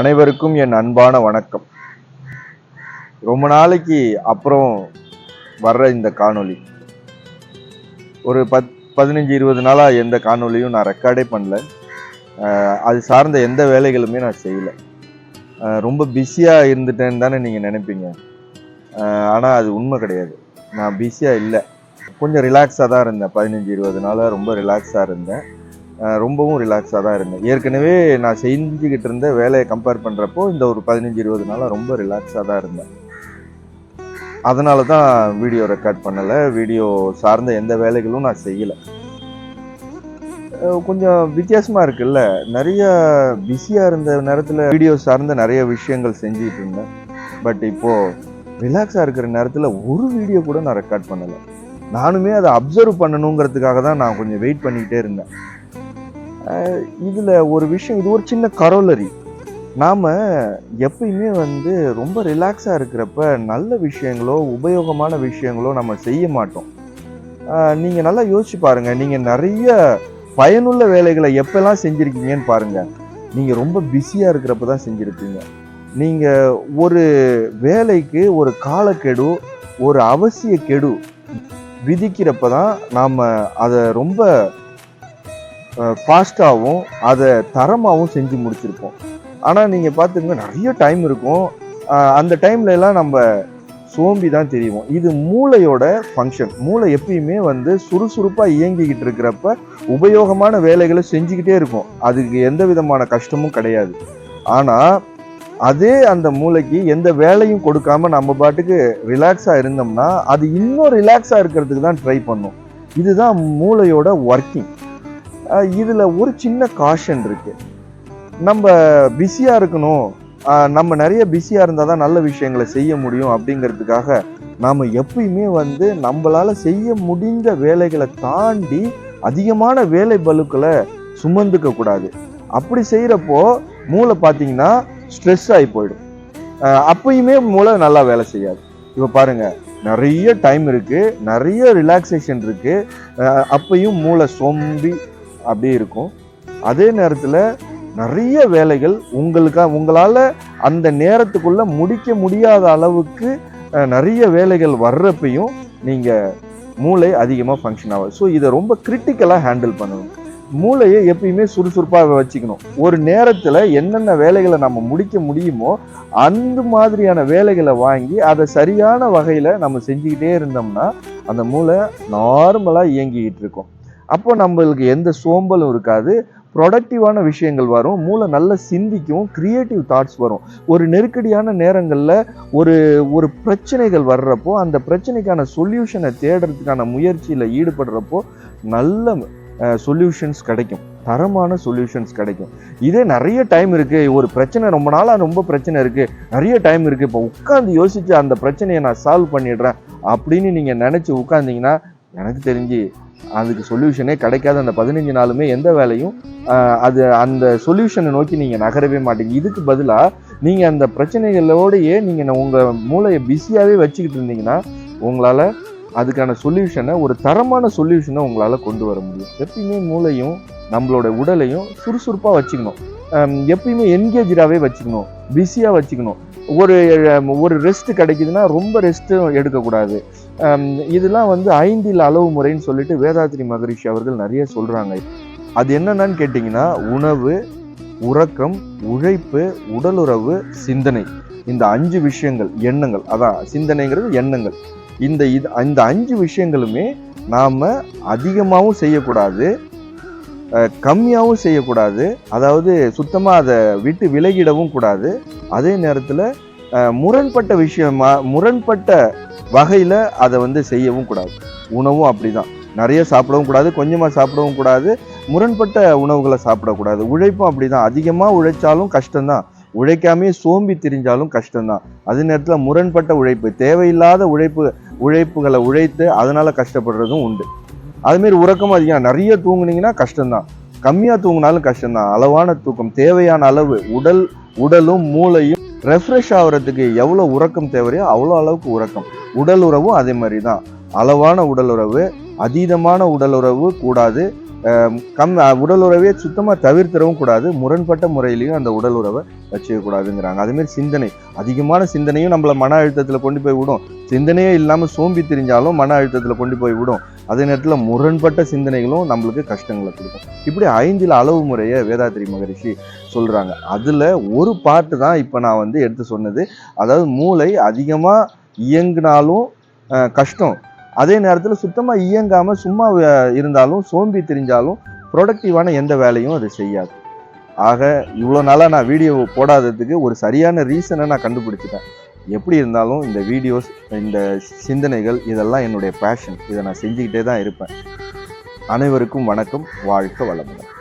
அனைவருக்கும் என் அன்பான வணக்கம். ரொம்ப நாளைக்கு அப்புறம் வர்ற இந்த காணொளி. ஒரு பத் பதினஞ்சு இருபது நாளாக எந்த காணொலியும் நான் ரெக்கார்டே பண்ணல. அது சார்ந்த எந்த வேலைகளுமே நான் செய்யல. ரொம்ப பிஸியாக இருந்துட்டேன்னு தானே நீங்கள் நினைப்பீங்க. ஆனால் அது உண்மை கிடையாது. நான் பிஸியாக இல்லை. கொஞ்சம் ரிலாக்ஸாக தான் இருந்தேன். பதினஞ்சு இருபது நாளாக ரொம்ப ரிலாக்ஸாக இருந்தேன். ரொம்பவும் ரிலாக்ஸாக தான் இருந்தேன். ஏற்கனவே நான் செஞ்சுக்கிட்டு இருந்த வேலையை கம்பேர் பண்ணுறப்போ இந்த ஒரு பதினஞ்சு இருபது நாளாக ரொம்ப ரிலாக்ஸாக தான் இருந்தேன். அதனால தான் வீடியோ ரெக்கார்ட் பண்ணலை. வீடியோ சார்ந்த எந்த வேலைகளும் நான் செய்யலை. கொஞ்சம் வித்தியாசமாக இருக்குல்ல? நிறைய பிஸியாக இருந்த நேரத்தில் வீடியோ சார்ந்த நிறைய விஷயங்கள் செஞ்சுக்கிட்டு இருந்தேன். பட் இப்போது ரிலாக்ஸாக இருக்கிற நேரத்தில் ஒரு வீடியோ கூட நான் ரெக்கார்ட் பண்ணலை. நானுமே அதை அப்சர்வ் பண்ணணுங்கிறதுக்காக தான் நான் கொஞ்சம் வெயிட் பண்ணிக்கிட்டே இருந்தேன். இதில் ஒரு விஷயம் இது ஒரு சின்ன கரோலரி நாம் எப்பயுமே வந்து ரொம்ப ரிலாக்ஸாக இருக்கிறப்ப நல்ல விஷயங்களோ உபயோகமான விஷயங்களோ நம்ம செய்ய மாட்டோம். நீங்கள் நல்லா யோசிச்சு பாருங்கள் நீங்கள் நிறைய பயனுள்ள வேலைகளை எப்பெல்லாம் செஞ்சுருக்கீங்கன்னு பாருங்க. நீங்கள் ரொம்ப பிஸியாக இருக்கிறப்ப தான் செஞ்சுருப்பீங்க. நீங்கள் ஒரு வேலைக்கு ஒரு காலக்கெடு ஒரு அவசிய கெடு விதிக்கிறப்ப தான் நாம் அதை ரொம்ப ஃபாஸ்ட்டாகவும் அதை தரமாகவும் செஞ்சு முடிச்சிருப்போம். ஆனால் நீங்கள் பார்த்துங்க நிறைய டைம் இருக்கும். அந்த டைம்ல எல்லாம் நம்ம சோம்பி தான் தெரியும் இது மூளையோட ஃபங்க்ஷன் மூளை எப்பயுமே வந்து சுறுசுறுப்பாக இயங்கிக்கிட்டு இருக்கிறப்ப உபயோகமான வேலைகளை செஞ்சுக்கிட்டே இருக்கும். அதுக்கு எந்த விதமான கஷ்டமும் கிடையாது. ஆனால் அதே அந்த மூளைக்கு எந்த வேலையும் கொடுக்காம நம்ம பாட்டுக்கு ரிலாக்ஸாக இருந்தோம்னா அது இன்னும் ரிலாக்ஸாக இருக்கிறதுக்கு தான் ட்ரை பண்ணும். இதுதான் மூளையோட ஒர்க்கிங் இதில் ஒரு சின்ன காஷன் இருக்கு. நம்ம பிஸியாக இருக்கணும். நம்ம நிறைய பிஸியாக இருந்தால் தான் நல்ல விஷயங்களை செய்ய முடியும் அப்படிங்கிறதுக்காக நாம் எப்பயுமே வந்து நம்மளால் செய்ய முடிந்த வேலைகளை தாண்டி அதிகமான வேலை பலுக்களை சுமந்துக்க கூடாது. அப்படி செய்கிறப்போ மூளை பார்த்தீங்கன்னா ஸ்ட்ரெஸ் ஆகி போயிடும். அப்பயுமே மூளை நல்லா வேலை செய்யாது. இப்போ பாருங்கள் நிறைய டைம் இருக்குது நிறைய ரிலாக்ஸேஷன் இருக்குது அப்பையும் மூளை சொம்பி அப்படியே இருக்கும். அதே நேரத்தில் நிறைய வேலைகள் உங்களுக்காக உங்களால் அந்த நேரத்துக்குள்ள முடிக்க முடியாத அளவுக்கு நிறைய வேலைகள் வர்றப்பையும் நீங்கள் மூளை அதிகமாக ஃபங்க்ஷன் ஆகும் ஸோ இதை ரொம்ப கிரிட்டிக்கலாக ஹேண்டில் பண்ணணும். மூளையை எப்பயுமே சுறுசுறுப்பாக வச்சுக்கணும். ஒரு நேரத்தில் என்னென்ன வேலைகளை நம்ம முடிக்க முடியுமோ அந்த மாதிரியான வேலைகளை வாங்கி அதை சரியான வகையில் நம்ம செஞ்சுக்கிட்டே இருந்தோம்னா அந்த மூளை நார்மலாக இயங்கிக்கிட்டு இருக்கும். அப்போ நம்மளுக்கு எந்த சோம்பலும் இருக்காது. ப்ரொடக்டிவான விஷயங்கள் வரும். மூளை நல்லா சிந்திக்கும். க்ரியேட்டிவ் தாட்ஸ் வரும். ஒரு நெருக்கடியான நேரங்களில் ஒரு ஒரு பிரச்சனைகள் வர்றப்போ அந்த பிரச்சனைக்கான சொல்யூஷனை தேடுறதுக்கான முயற்சியில் ஈடுபடுறப்போ நல்ல சொல்யூஷன்ஸ் கிடைக்கும். தரமான சொல்யூஷன்ஸ் கிடைக்கும். இதே நிறைய டைம் இருக்குது ஒரு பிரச்சனை ரொம்ப நாளாக ரொம்ப பிரச்சனை இருக்குது நிறைய டைம் இருக்குது இப்போ உட்காந்து யோசித்து அந்த பிரச்சனையை நான் சால்வ் பண்ணிடுறேன் அப்படின்னு நீங்கள் நினச்சி உட்காந்திங்கன்னா எனக்கு தெரிஞ்சு அதுக்கு சொல்யூஷனே கிடைக்காத அந்த பதினஞ்சு நாளுமே எந்த வேலையும் அது அந்த சொல்யூஷனை நோக்கி நீங்கள் நகரவே மாட்டீங்க. இதுக்கு பதிலாக நீங்கள் அந்த பிரச்சனைகளோடையே நீங்கள் உங்கள் மூளையை பிஸியாகவே வச்சுக்கிட்டு இருந்தீங்கன்னா உங்களால் அதுக்கான சொல்யூஷனை ஒரு தரமான சொல்யூஷனை உங்களால் கொண்டு வர முடியும். எப்பயுமே மூளையும் நம்மளோட உடலையும் சுறுசுறுப்பாக வச்சுக்கணும். எப்பயுமே என்கேஜாகவே வச்சுக்கணும். பிஸியாக வச்சுக்கணும். ஒரு ஒரு ரெஸ்ட் கிடைக்குதுன்னா ரொம்ப ரெஸ்ட்டும் எடுக்கக்கூடாது. இதெல்லாம் வந்து ஐந்தில் அளவு முறைன்னு சொல்லிட்டு வேதாத்ரி மகரிஷி அவர்கள் நிறைய சொல்கிறாங்க அது என்னென்னு கேட்டிங்கன்னா உணவு உறக்கம் உழைப்பு உடலுறவு சிந்தனை. இந்த அஞ்சு விஷயங்கள் எண்ணங்கள். அதான் சிந்தனைங்கிறது எண்ணங்கள். இந்த இது இந்த அஞ்சு விஷயங்களுமே நாம் அதிகமாகவும் செய்யக்கூடாது கம்மியாகவும் செய்யக்கூடாது. அதாவது சுத்தமாக அதை விட்டு விலகிடவும் கூடாது. அதே நேரத்தில் முரண்பட்ட விஷயமா முரண்பட்ட வகையில் அதை வந்து செய்யவும் கூடாது. உணவும் அப்படிதான். நிறைய சாப்பிடவும் கூடாது கொஞ்சமாக சாப்பிடவும் கூடாது. முரண்பட்ட உணவுகளை சாப்பிடக்கூடாது. உழைப்பும் அப்படிதான். அதிகமாக உழைச்சாலும் கஷ்டம்தான். உழைக்காமே சோம்பி திரிஞ்சாலும் கஷ்டம்தான். அதே நேரத்தில் முரண்பட்ட உழைப்பு தேவையில்லாத உழைப்பு உழைப்புகளை உழைத்து அதனால் கஷ்டப்படுறதும் உண்டு. அதுமாரி உறக்கமும் அதிகம். நிறைய தூங்குனீங்கன்னா கஷ்டம்தான். கம்மியாக தூங்கினாலும் கஷ்டம்தான். அளவான தூக்கம் தேவையான அளவு உடல் உடலும் மூளையும் ரெஃப்ரெஷ் ஆகுறதுக்கு எவ்வளோ உறக்கம் தேவையோ அவ்வளோ அளவுக்கு உறக்கம். உடல் உறவும் அதே மாதிரி தான் அளவான உடல் உறவு அதீதமான உடல் உறவு கூடாது. கம் உடல் உறவையே சுத்தமாக தவிர்த்திடவும் கூடாது. முரண்பட்ட முறையிலையும் அந்த உடல் உறவை வச்சுக்கக்கூடாதுங்கிறாங்க. அதுமாரி சிந்தனை. அதிகமான சிந்தனையும் நம்மளை மன அழுத்தத்தில் கொண்டு போய் விடும். சிந்தனையே இல்லாமல் சோம்பி திரிஞ்சாலும் மன அழுத்தத்தில் கொண்டு போய் விடும். அதே நேரத்தில் முரண்பட்ட சிந்தனைகளும் நம்மளுக்கு கஷ்டங்களை கொடுக்கும். இப்படி ஐந்தில் அளவு முறையை வேதாத்திரி மகரிஷி சொல்கிறாங்க அதில் ஒரு பாட்டு தான் இப்போ நான் வந்து எடுத்து சொன்னது. அதாவது மூளை அதிகமாக இயங்கினாலும் கஷ்டம். அதே நேரத்தில் சுத்தமாக இயங்காமல் சும்மா இருந்தாலும் சோம்பி திரிஞ்சாலும் ப்ரொடக்டிவான எந்த வேலையும் அது செய்யாது. ஆக இவ்வளோ நாளாக நான் வீடியோ போடாததுக்கு ஒரு சரியான ரீசனை நான் கண்டுபிடிச்சிட்டேன். எப்படி இருந்தாலும் இந்த வீடியோஸ் இந்த சிந்தனைகள் இதெல்லாம் என்னுடைய பேஷன் இதை நான் செஞ்சுக்கிட்டே தான் இருப்பேன். அனைவருக்கும் வணக்கம். வாழ்க்க வளமுடன்.